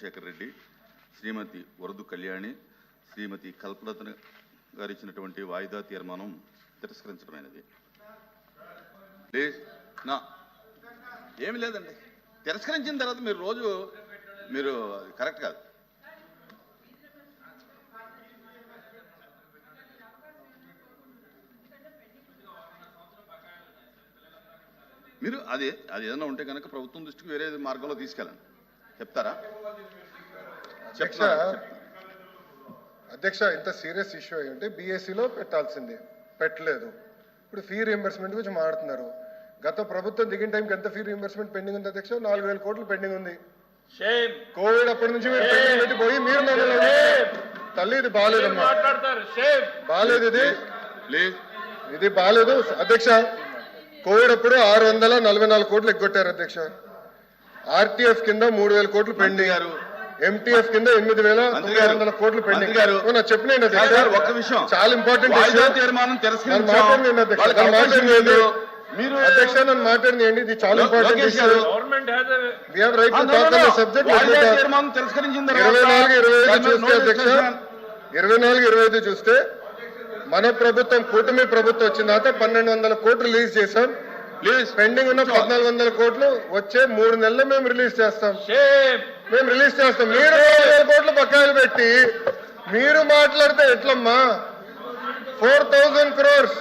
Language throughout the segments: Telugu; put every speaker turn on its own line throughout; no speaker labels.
శేఖర్ రెడ్డి శ్రీమతి వరదు కళ్యాణి శ్రీమతి కల్పలత గారు ఇచ్చినటువంటి వాయిదా తీర్మానం తిరస్కరించడమైనది. నా ఏమి లేదండి. తిరస్కరించిన తర్వాత మీరు రోజు మీరు కరెక్ట్ కాదు. మీరు అది అది ఏదైనా ఉంటే కనుక ప్రభుత్వం దృష్టికి వేరే మార్గంలో తీసుకెళ్ళండి. చెప్తారా?
అధ్యక్ష? అధ్యక్ష ఇంత సీరియస్ ఇష్యూ అయి ఉంటే బీఎస్సీలో పెట్టాల్సింది. పెట్టలేదు. ఇప్పుడు ఫీ రీఎంబర్స్మెంట్ గురించి మాట్లాడుతున్నారు. గత ప్రభుత్వం దిగిన టైంకి ఎంత ఫీ రీఎంబర్స్మెంట్ పెండింగ్ ఉంది అధ్యక్ష? నాలుగు వేల కోట్లు పెండింగ్ ఉంది.
షేమ్.
కోవిడ్ అప్పటి నుంచి మీరు పెండింగ్ పెట్టి పోయి మీరు. తల్లి ఇది
షేమ్
బాగాలేదు ఇది. ఇది బాగాలేదు అధ్యక్ష కోవిడ్ అప్పుడు ఆరు వందల నలభై నాలుగు కోట్లు ఎగ్గొట్టారు అధ్యక్ష. ఆర్టీఎఫ్ కింద మూడు వేల కోట్లు పెండింగ్. ఎంటీఎఫ్ కింద ఎనిమిది వేల తొమ్మిది వందల కోట్లు పెండింగ్ అధ్యక్ష?
సార్, ఒక్క విషయం.
చాలా ఇంపార్టెంట్
తీర్మానం తిరస్కరించాం. మీరు
అధ్యక్ష నన్ను మాట్లాడండి ఇది చాలా important
government has
we have right
ah,
to
no, no,
talk on
no.
The subject ఇరవై నాలుగు ఇరవై ఐదు చూస్తే అధ్యక్ష. ఇరవై నాలుగు ఇరవై ఐదు చూస్తే మన ప్రభుత్వం కూటమి ప్రభుత్వం వచ్చిన తర్వాత పన్నెండు వందల కోట్లు రిలీజ్ చేశాం. పెండింగ్ ఉన్న. పద్నాలుగు వందల కోట్లు వచ్చే మూడు నెలల్లో మేము రిలీజ్ చేస్తాం. మేము రిలీజ్ చేస్తాం. మీరు కోట్లు బకాయిలు పెట్టి మీరు మాట్లాడితే ఎట్లమ్మా? ఫోర్ థౌజండ్ క్రోర్స్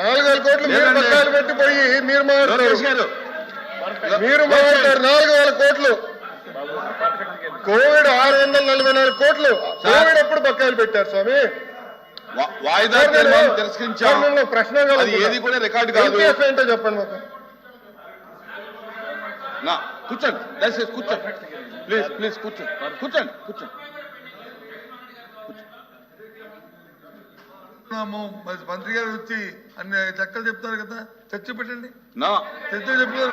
నాలుగు వేల కోట్లు మీరు. బకాయిలు పెట్టి పోయి మీరు
గారు
మీరు మాట్లాడారు నాలుగు వేల కోట్లు. కోవిడ్ ఆరు వందల నలభై నాలుగు కోట్లు. కోవిడ్ ఎప్పుడు బకాయిలు పెట్టారు స్వామి?
వాయిదా తీర్మానం తిరస్కరించాం.
ప్రశ్న
ఏది కూడా రికార్డు కాదు.
ఏంటో చెప్పండి మాకు.
నా కూర్చోండి. దయచేసి కూర్చోండి. ప్లీజ్ ప్లీజ్ కూర్చోండి. కూర్చోండి కూర్చోండి.
మంత్రి గారు వచ్చి అన్ని చక్కలు చెప్తారు కదా చర్చ పెట్టండి.
నా.
చర్చ చెప్తారు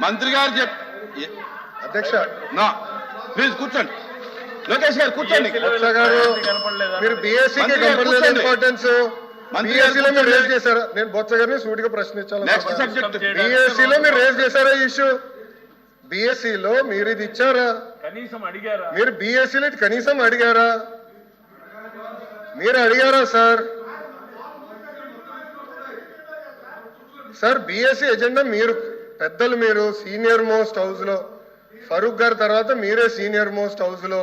మంత్రి గారు చెప్
అధ్యక్ష.
నా. ప్లీజ్ కూర్చోండి. లోకేష్ గారు కూర్చోండి.
మీరు
కూర్చోండి.
ఇంపార్టెన్స్ బీఎస్సీలో మీరు. రేజ్ చేశారా. నేను బొత్స గారిని సూటిగా
సబ్జెక్ట్
బీఎస్సీలో మీరు రేజ్ చేశారా ఈ ఇష్యూ బీఎస్సీలో మీరు ఇది ఇచ్చారా?
కనీసం అడిగారా?
మీరు బీఎస్సీలో ఇది కనీసం అడిగారా? మీరు అడిగారా సార్? సార్ బీఎస్సీ ఎజెండా మీరు పెద్దలు మీరు సీనియర్ మోస్ట్ హౌస్లో. ఫరూక్ గారి తర్వాత మీరే సీనియర్ మోస్ట్ హౌస్లో.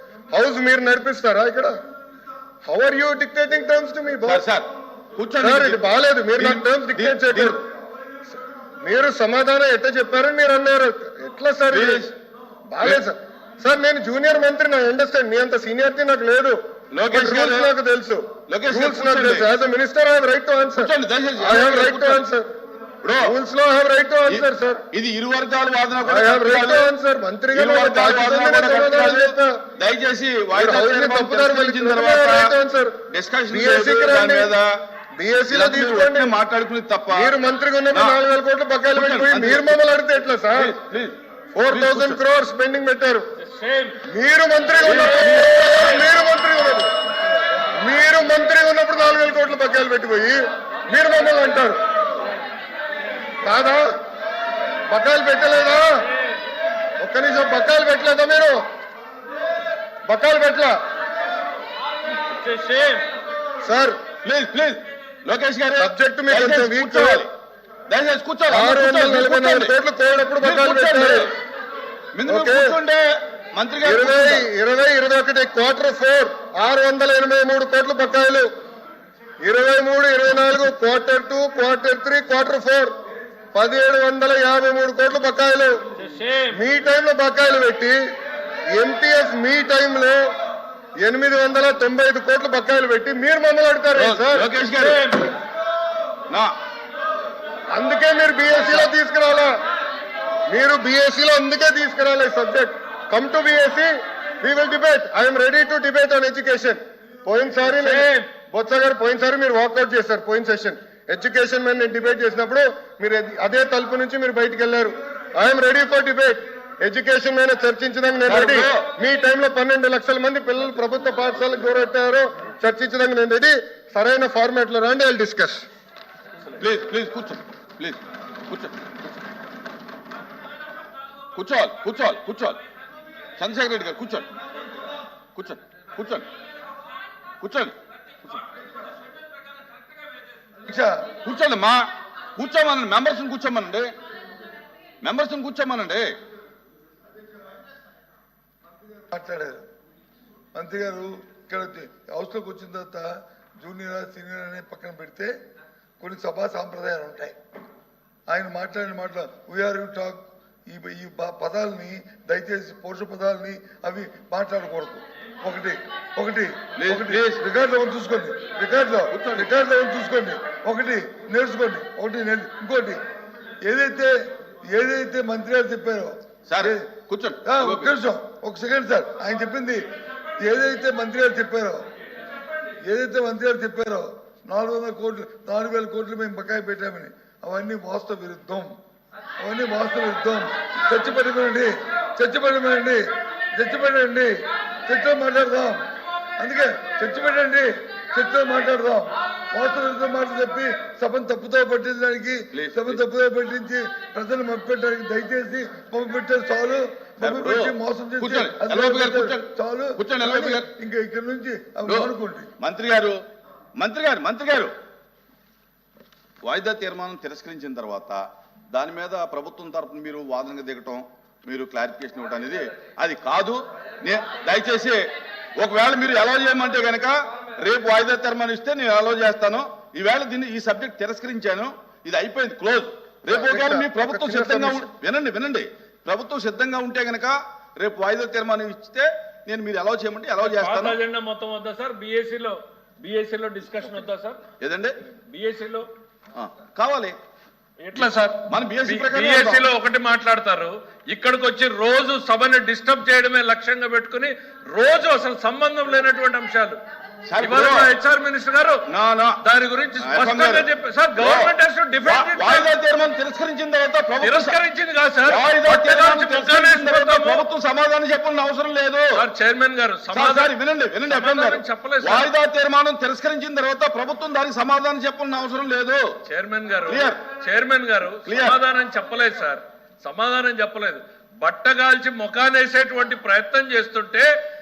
హౌస్ మీరు నడిపిస్తారా ఇక్కడ? How are you dictating terms to me
sir sir కూర్చోండి.
ఇది బాగాలేదు. మీరు నాకు టర్మ్స్ డిక్టేట్ చేయకూడదు. మీరు సమాధానం ఎట్ట చెప్పారని మీరు అన్నారు. ఎట్లా సార్. బాగాలేదు సార్ సార్ నేను జూనియర్ మంత్రి నాకు అండర్స్టాండ్ మీ అంత సీనియారిటీ నాకు లేదు. రూల్స్ నాకు తెలుసు. రూల్స్ నాకు. తెలుసు. As a minister I right to answer I have right to. Answer రూల్స్లో I have right to answer sir
ఇది ఇరు వర్గాల వాదన
I have right to. Answer.
దయచేసి వాయిదా
తప్పుదారి
తర్వాత డిస్కషన్ దాని. మీద
లో
మాట్లాడుకునేది తప్ప
మీరు మంత్రిగా ఉన్నప్పుడు నాలుగు వేల కోట్ల బకాయిలు పెట్టిపోయి. మీరు మమ్మల్ని అడిగితే ఎట్లా sir four thousand crores pending పెట్టారు. మీరు మంత్రిగా ఉన్నప్పుడు మీరు మంత్రిగా ఉన్నప్పుడు మీరు మంత్రిగా ఉన్నప్పుడు నాలుగు వేల కోట్ల బకాయిలు పెట్టిపోయి మీరు మమ్మల్ని అంటారు. కాదా? బకాయిలు పెట్టలేదా? ఒక్క నిమిషం బకాయిలు పెట్టలేదా మీరు? బకాయిలు పెట్టలా? Sir
please please. లోకేష్ గారు కూర్చోవాలి. దయచేసి కూర్చోవాలి.
ఆరు వందల నలభై నాలుగు. కోట్లు బకాయిలు. పెట్టారు
ముందు మంత్రి గారు
ఇరవై. ఇరవై ఇరవై ఒకటి క్వార్టర్ ఫోర్ ఆరు వందల ఎనభై మూడు కోట్ల బకాయిలు. ఇరవై మూడు ఇరవై నాలుగు quarter two quarter three quarter four పదిహేడు వందల యాభై మూడు కోట్ల బకాయిలు. మీ టైంలో బకాయిలు పెట్టి ఎంటీఎఫ్ మీ టైంలో ఎనిమిది వందల తొంభై ఐదు కోట్ల బకాయిలు పెట్టి మీరు మమ్మల్ని అడుగుతారు సార్?
లోకేష్ గారు నా
అందుకే మీరు బీఎస్సీలో తీసుకురావాలా? మీరు బీఎస్సీలో అందుకే తీసుకురావాలి subject. Come to BSc we will debate I'm ready to debate on education పోయినసారి బొత్స గారు పోయినసారి మీరు వాకౌట్ చేశారు పోయిన సెషన్ ఎడ్యుకేషన్ మీద నేను డిబేట్ చేసినప్పుడు మీరు అది- తలుపు నుంచి మీరు బయటికి వెళ్ళారు I'm ready for debate education మీద చర్చించడానికి నేను రెడీ మీ టైంలో పన్నెండు లక్షల మంది పిల్లలు ప్రభుత్వ పాఠశాలకు దూరెట్టారు. చర్చించడానికి నేను రెడీ సరైన ఫార్మాట్లో రండి ఐ డిస్కస్
ప్లీజ్ ప్లీజ్ కూర్చో. ప్లీజ్ కూర్చో. కూర్చోవాలి కూర్చోవాలి కూర్చోవాలి. చంద్రశేఖర్ రెడ్డి గారు కూర్చోండి. కూర్చోండి కూర్చోండి. కూర్చోండి.
అధ్యక్ష
కూర్చోండి మా కూర్చోమనండి మెంబర్స్ని కూర్చోమనండి. మెంబర్స్ని కూర్చోమనండి.
మాట్లాడారు. మంత్రి గారు ఇక్కడ హౌస్లోకి వచ్చిన తర్వాత జూనియర్ సీనియర్ అనే పక్కన పెడితే కొన్ని సభా సాంప్రదాయాలు ఉంటాయి. ఆయన మాట్లాడిన మాటలు వీఆర్ యూ టాక్ ఈ ఈ పదాలని దయచేసి పౌరుష పదాలని అవి మాట్లాడకూడదు. ఒకటి ఒకటి. రికార్డులో చూసుకోండి. రికార్డులో రికార్డులో చూసుకోండి. ఒకటి నేర్చుకోండి ఒకటి ఇంకోటి. ఏదైతే ఏదైతే మంత్రి గారు చెప్పారో
సార్ కూర్చోండి.
నిమిషం ఒక సెకండ్ సార్. ఆయన చెప్పింది ఏదైతే మంత్రి గారు చెప్పారో ఏదైతే మంత్రి గారు చెప్పారో నాలుగు వందల కోట్లు నాలుగు వేల కోట్లు మేము బకాయి పెట్టామని అవన్నీ వాస్తవ విరుద్ధం. అవన్నీ వాస్తవ విరుద్ధం. పెట్టమనండి చర్చ పెట్టండి చర్చలో మాట్లాడదాం. అందుకే చర్చ పెట్టండి చర్చలో మాట్లాడదాం. మాటలు చెప్పి సభను తప్పుతో పట్టించడానికి సభను. తప్పుదో పెట్టించి ప్రజలు మభ్యపెట్టడానికి దయచేసి మభ్యపెట్టారు చాలు. మోసం చేసి. చాలు. ఇంకా ఇక్కడ నుంచి మానుకోండి.
మంత్రి గారు మంత్రి గారు మంత్రి గారు. వాయిదా తీర్మానం తిరస్కరించిన తర్వాత దాని మీద ప్రభుత్వం తరపున మీరు వాదనగా దిగటం మీరు క్లారిఫికేషన్ ఇవ్వటం అనేది అది కాదు. దయచేసి ఒకవేళ మీరు ఎలా చేయమంటే గనక రేపు వాయిదా తీర్మానం ఇస్తే నేను ఎలా చేస్తాను. ఈవేళ దీన్ని ఈ సబ్జెక్ట్ తిరస్కరించాను. ఇది అయిపోయింది క్లోజ్. రేపు ఒకవేళ మీ ప్రభుత్వం సిద్ధంగా వినండి వినండి. ప్రభుత్వం సిద్ధంగా ఉంటే గనక రేపు వాయిదా తీర్మానం ఇస్తే నేను మీరు ఎలా చేయమంటే
పాత
చేస్తాను.
అజెండా మొత్తం వద్దా సార్? బీఎస్సీలో బీఎస్సీలో డిస్కషన్ వద్దా సార్?
ఏదండి?
బీఎస్సీలో
కావాలి.
ఎట్లా సార్?
మన
బీఎస్సీలో ఒకటి మాట్లాడతారు. ఇక్కడికి వచ్చి రోజు సభని డిస్టర్బ్ చేయడమే లక్ష్యంగా పెట్టుకుని రోజు అసలు సంబంధం లేనటువంటి అంశాలు. హెచ్ఆర్ మినిస్టర్ గారు దాని గురించి స్పష్టంగా. చెప్పారు సార్ గవర్నమెంట్
వాయిదా. తీర్మానం తిరస్కరించిన తర్వాత
తిరస్కరించింది కాదు సార్.
ప్రభుత్వం సమాధానం చెప్పాల్సిన అవసరం లేదు
సార్ చైర్మన్ గారు సమాధానం
వినండి వినండి గారు.
చెప్పలేదు.
వాయిదా తీర్మానం తిరస్కరించిన తర్వాత ప్రభుత్వం దానికి సమాధానం చెప్పాల్సిన అవసరం లేదు
చైర్మన్ గారు. చైర్మన్ గారు. సమాధానం చెప్పలేదు సార్ సమాధానం చెప్పలేదు బట్టగాల్చి ముఖానేసేటువంటి ప్రయత్నం చేస్తుంటే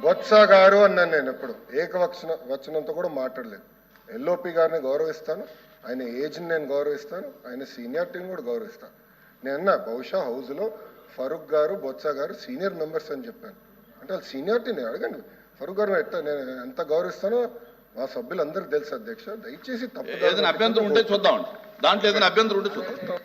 బొత్స గారు అన్నాను నేను ఎప్పుడు. ఏకవచన వచనంతో కూడా మాట్లాడలేదు. ఎల్ఓపి గారిని గౌరవిస్తాను. ఆయన ఏజ్ని నేను గౌరవిస్తాను. ఆయన సీనియారిటీని కూడా గౌరవిస్తాను. నేను బహుశా హౌస్లో ఫరూక్ గారు బొత్స గారు సీనియర్ మెంబర్స్ అని చెప్పాను. అంటే వాళ్ళు సీనియారిటీ నేను అడగండి ఫరూక్ గారు ఎట్లా నేను ఎంత గౌరవిస్తానో మా సభ్యులందరూ తెలుసు అధ్యక్ష. దయచేసి తప్పు
ఏదైనా అభ్యంతరం ఉంటే చూద్దాం దాంట్లో ఏదైనా అభ్యంతరం ఉంటే చూద్దాం.